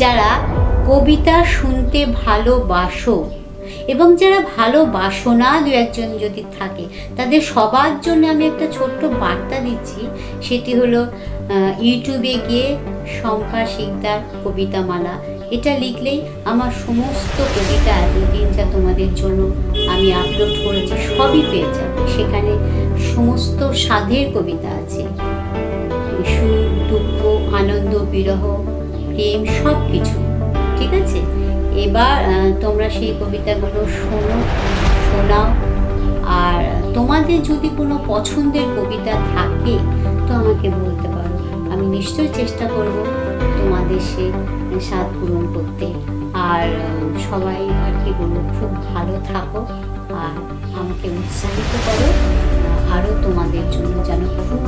যারা কবিতা শুনতে ভালোবাসো এবং যারা ভালোবাসো না দু একজন যদি থাকে, তাদের সবার জন্য আমি একটা ছোট্ট বার্তা দিচ্ছি। সেটি হলো ইউটিউবে গিয়ে শঙ্কা শিকদার কবিতামালা, এটা লিখলেই আমার সমস্ত কবিতা এতদিন যা তোমাদের জন্য আমি আপলোড করেছি সবই পেয়ে যাবে। সেখানে সমস্ত স্বাদের কবিতা আছে। সুখ দুঃখ, আনন্দ, বিরহ প্রেম সব কিছু ঠিক আছে? এবার তোমরা সেই কবিতাগুলো শোনো, শোনাও। আর তোমাদের যদি কোনো পছন্দের কবিতা থাকে, তো আমাকে বলতে পারো। আমি নিশ্চয়ই চেষ্টা করব তোমাদের সে স্বাদ পূরণ করতে। আর সবাই আর কি বলব, খুব ভালো থাকো। আর আমাকে উৎসাহিত করো আরও তোমাদের জন্য যেন খুব